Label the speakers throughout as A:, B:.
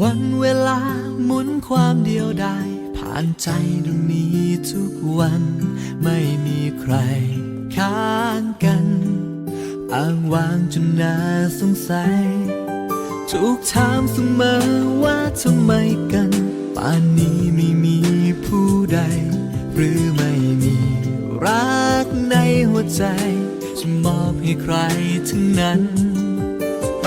A: วันเวลาหมุนความเดียวดายผ่านใจดวงนี้ทุกวันไม่มีใครค้างกันอ้างว้างจนน่าสงสัยถูกถามเสมอว่าทำไมกัน ป่านนี้ไม่มีผู้ใด หรือไม่มีรักในหัวใจ จะมอบให้ใครทั้งนั้น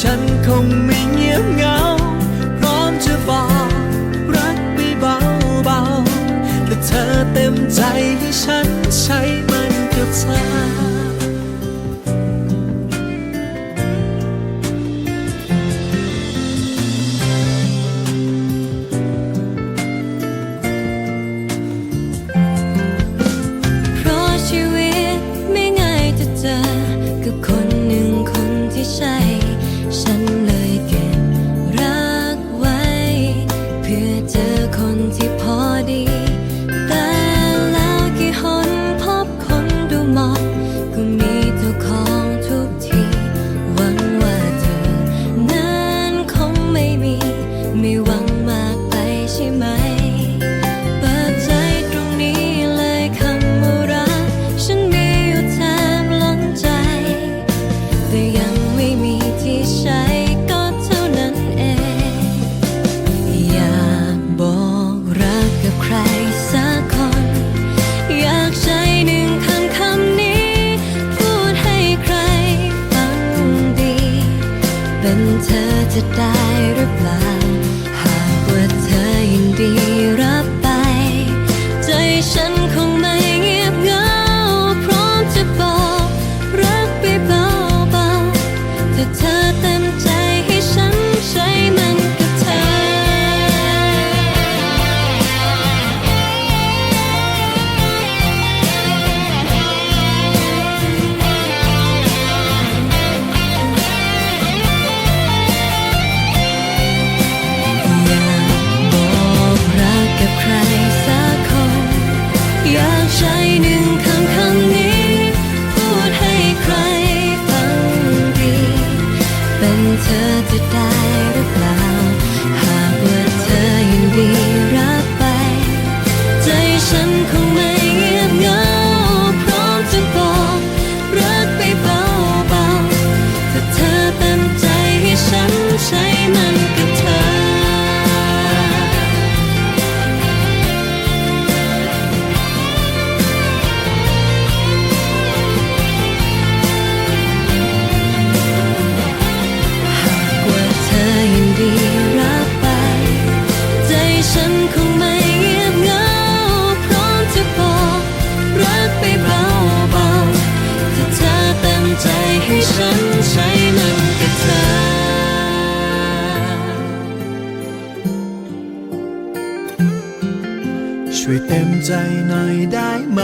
A: ฉันคงไม่เงียบเหงา พร้อมจะฝ่า เป็
B: นเธอจะได้หรือเปล่า หากว่าเธอยินดีรับไป ใจฉันคงไม่เงียบเหงาพร้อมจะบอก รักไปเบาๆถ้าเธอ
A: ช่วยเต็มใจหน่อยได้ไหม